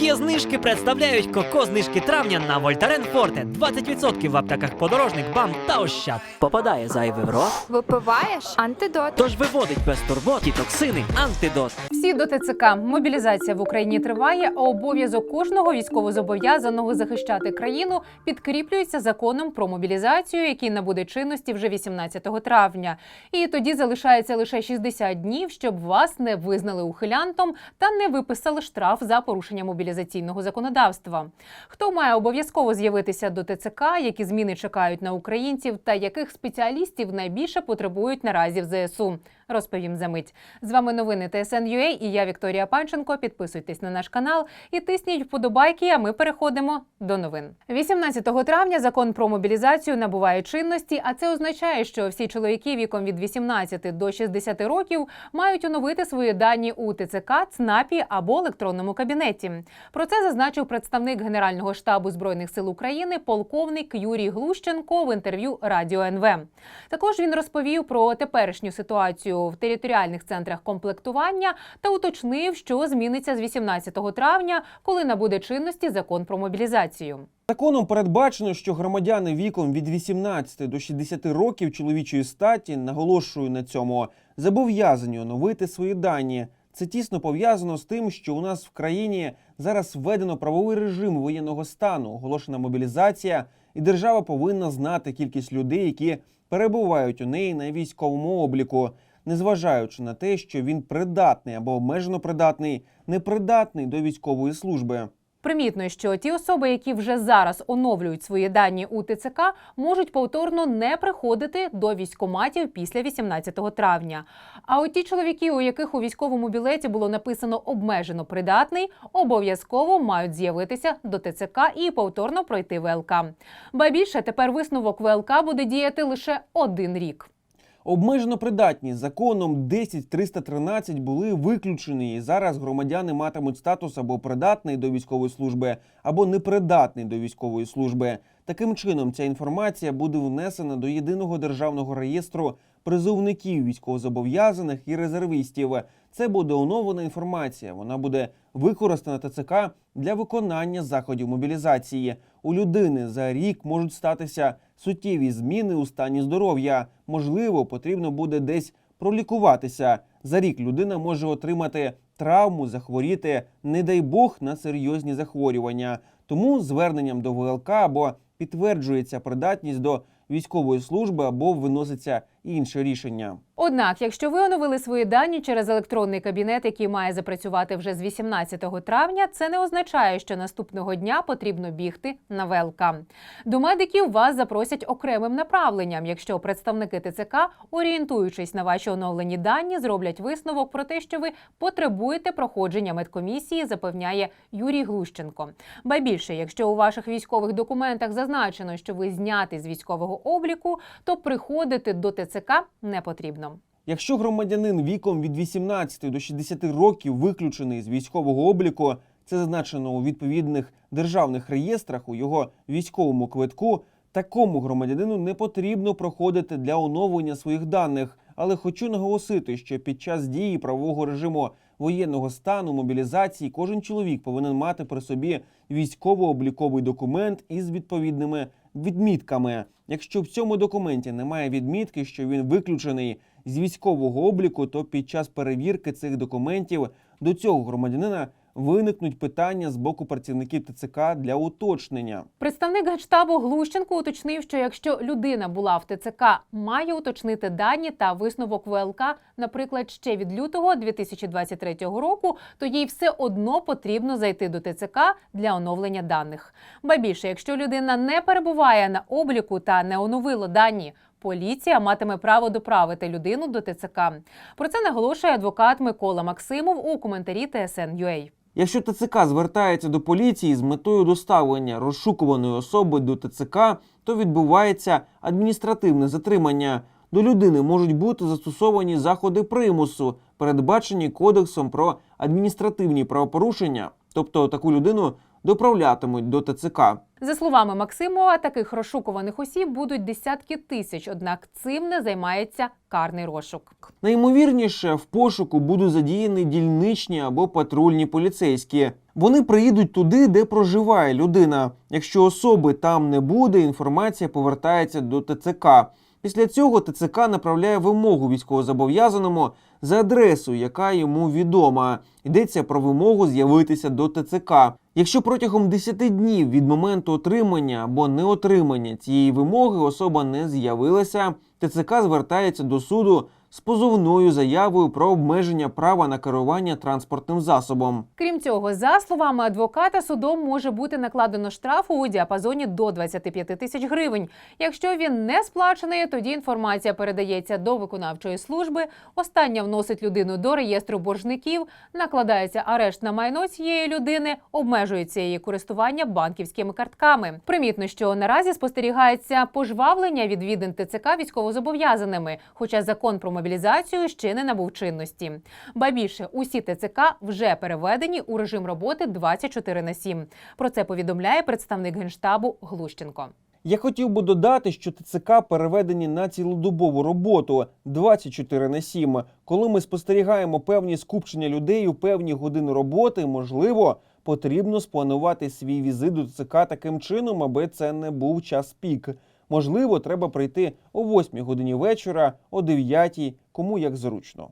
Є знижки представляють коко знижки травня на Вольтарен Форте. 20% в аптеках подорожник, бам та ощад. Попадає зайвий в рот, Випиваєш антидот. тож виводить без турбот і токсини антидот. Всі до ТЦК. Мобілізація в Україні триває, а обов'язок кожного військовозобов'язаного захищати країну підкріплюється законом про мобілізацію, який набуде чинності вже 18 травня. І тоді залишається лише 60 днів, щоб вас не визнали ухилянтом та не виписали штраф за порушення мобілізаційного законодавства. Хто має обов'язково з'явитися до ТЦК, які зміни чекають на українців, та яких спеціалістів найбільше потребують наразі в ЗСУ? Розповім за мить. З вами новини ТСН.UA і я Вікторія Панченко. Підписуйтесь на наш канал і тисніть вподобайки. А ми переходимо до новин. 18 травня закон про мобілізацію набуває чинності, а це означає, що всі чоловіки віком від 18 до 60 років мають оновити свої дані у ТЦК, ЦНАПі або електронному кабінеті. Про це зазначив представник Генерального штабу збройних сил України, полковник Юрій Глущенко в інтерв'ю Радіо НВ. Також він розповів про теперішню ситуацію в територіальних центрах комплектування та уточнив, що зміниться з 18 травня, коли набуде чинності закон про мобілізацію. Законом передбачено, що громадяни віком від 18 до 60 років чоловічої статі, наголошую на цьому, зобов'язані оновити свої дані. Це тісно пов'язано з тим, що у нас в країні зараз введено правовий режим воєнного стану, оголошена мобілізація, і держава повинна знати кількість людей, які перебувають у неї на військовому обліку, незважаючи на те, що він придатний або обмежено придатний, непридатний до військової служби. Примітно, що ті особи, які вже зараз оновлюють свої дані у ТЦК, можуть повторно не приходити до військоматів після 18 травня. А от ті чоловіки, у яких у військовому білеті було написано обмежено придатний, обов'язково мають з'явитися до ТЦК і повторно пройти ВЛК. Ба більше тепер висновок ВЛК буде діяти лише один рік. Обмежено придатні законом 10313 були виключені, і зараз громадяни матимуть статус або придатний до військової служби, або непридатний до військової служби. Таким чином, ця інформація буде внесена до єдиного державного реєстру призовників військовозобов'язаних і резервістів. Це буде оновлена інформація. Вона буде використана ТЦК для виконання заходів мобілізації. У людини за рік можуть статися суттєві зміни у стані здоров'я. Можливо, потрібно буде десь пролікуватися. За рік людина може отримати травму, захворіти, не дай Бог, на серйозні захворювання. Тому зверненням до ВЛК або підтверджується придатність до військової служби, або виноситься інше рішення. Однак, якщо ви оновили свої дані через електронний кабінет, який має запрацювати вже з 18 травня, це не означає, що наступного дня потрібно бігти на ВЛК. До медиків вас запросять окремим направленням, якщо представники ТЦК, орієнтуючись на ваші оновлені дані, зроблять висновок про те, що ви потребуєте проходження медкомісії, запевняє Юрій Глущенко. Ба більше, якщо у ваших військових документах зазначено, що ви зняти з військового обліку, то приходити до ТЦК не потрібно. Якщо громадянин віком від 18 до 60 років виключений з військового обліку, це зазначено у відповідних державних реєстрах у його військовому квитку, такому громадянину не потрібно проходити для оновлення своїх даних. Але хочу наголосити, що під час дії правового режиму воєнного стану мобілізації кожен чоловік повинен мати при собі військово-обліковий документ із відповідними відмітками. Якщо в цьому документі немає відмітки, що він виключений з військового обліку, то під час перевірки цих документів до цього громадянина виникнуть питання з боку працівників ТЦК для уточнення. Представник Генштабу Глущенко уточнив, що якщо людина була в ТЦК, має уточнити дані та висновок ВЛК, наприклад, ще від лютого 2023 року, то їй все одно потрібно зайти до ТЦК для оновлення даних. Ба більше, якщо людина не перебуває на обліку та не оновила дані. Поліція матиме право доправити людину до ТЦК. Про це наголошує адвокат Микола Максимов у коментарі ТСН.UA. Якщо ТЦК звертається до поліції з метою доставлення розшукуваної особи до ТЦК, то відбувається адміністративне затримання. До людини можуть бути застосовані заходи примусу, передбачені кодексом про адміністративні правопорушення. Тобто таку людину доправлятимуть до ТЦК. За словами Максимова, таких розшукуваних осіб будуть десятки тисяч, однак цим не займається карний розшук. Найімовірніше, в пошуку будуть задіяні дільничні або патрульні поліцейські. Вони приїдуть туди, де проживає людина. Якщо особи там не буде, інформація повертається до ТЦК. Після цього ТЦК направляє вимогу військовозобов'язаному за адресою, яка йому відома. Йдеться про вимогу з'явитися до ТЦК. Якщо протягом 10 днів від моменту отримання або неотримання цієї вимоги особа не з'явилася, ТЦК звертається до суду з позовною заявою про обмеження права на керування транспортним засобом. Крім цього, за словами адвоката, судом може бути накладено штрафу у діапазоні до 25 тисяч гривень. Якщо він не сплачений, тоді інформація передається до виконавчої служби. Остання вносить людину до реєстру боржників, накладається арешт на майно цієї людини, обмежується її користування банківськими картками. Примітно, що наразі спостерігається пожвавлення відвідин ТЦК військовозобов'язаними, хоча закон про мобілізацію ще не набув чинності. Ба більше, усі ТЦК вже переведені у режим роботи 24 на 7. Про це повідомляє представник генштабу Глущенко. Я хотів би додати, що ТЦК переведені на цілодобову роботу 24 на 7. Коли ми спостерігаємо певні скупчення людей у певні години роботи, можливо, потрібно спланувати свій візит до ТЦК таким чином, аби це не був час пік. Можливо, треба прийти о 8 годині вечора, о 9, кому як зручно.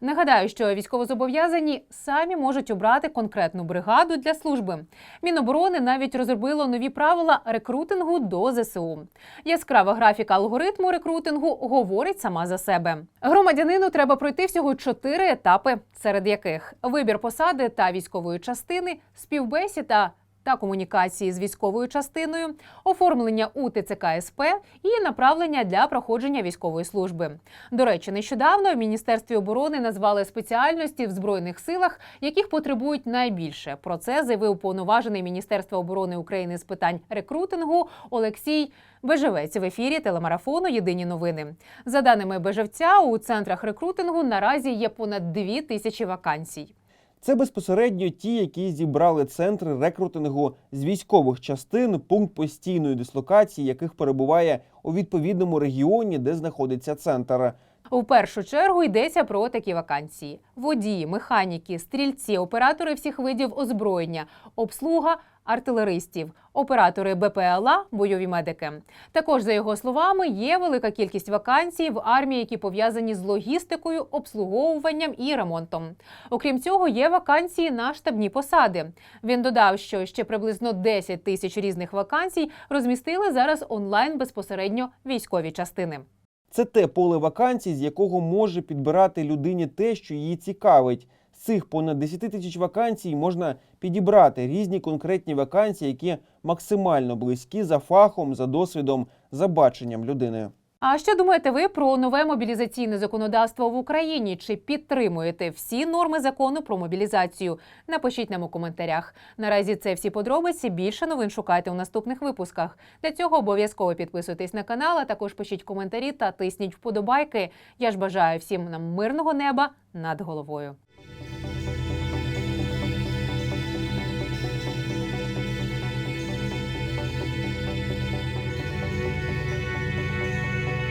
Нагадаю, що військовозобов'язані самі можуть обрати конкретну бригаду для служби. Міноборони навіть розробило нові правила рекрутингу до ЗСУ. Яскрава графіка алгоритму рекрутингу говорить сама за себе. Громадянину треба пройти всього чотири етапи, серед яких вибір посади та військової частини, співбесіда та комунікації з військовою частиною, оформлення у ТЦК СП і направлення для проходження військової служби. До речі, нещодавно в Міністерстві оборони назвали спеціальності в збройних силах, яких потребують найбільше. Про це заявив повноважений Міністерства оборони України з питань рекрутингу Олексій. Бежевець в ефірі телемарафону Єдині новини. За даними Бежевця, у центрах рекрутингу наразі є понад дві тисячі вакансій. Це безпосередньо ті, які зібрали центри рекрутингу з військових частин, пункт постійної дислокації, яких перебуває у відповідному регіоні, де знаходиться центр. У першу чергу йдеться про такі вакансії: водії, механіки, стрільці, оператори всіх видів озброєння, обслуга артилеристів, оператори БПЛА, бойові медики. Також, за його словами, є велика кількість вакансій в армії, які пов'язані з логістикою, обслуговуванням і ремонтом. Окрім цього, є вакансії на штабні посади. Він додав, що ще приблизно 10 тисяч різних вакансій розмістили зараз онлайн безпосередньо військові частини. Це те поле вакансій, з якого може підбирати людині те, що її цікавить. Цих понад 10 тисяч вакансій можна підібрати різні конкретні вакансії, які максимально близькі за фахом, за досвідом, за баченням людини. А що думаєте ви про нове мобілізаційне законодавство в Україні? Чи підтримуєте всі норми закону про мобілізацію? Напишіть нам у коментарях. Наразі це всі подробиці. Більше новин шукайте у наступних випусках. Для цього обов'язково підписуйтесь на канал, а також пишіть коментарі та тисніть вподобайки. Я ж бажаю всім нам мирного неба над головою.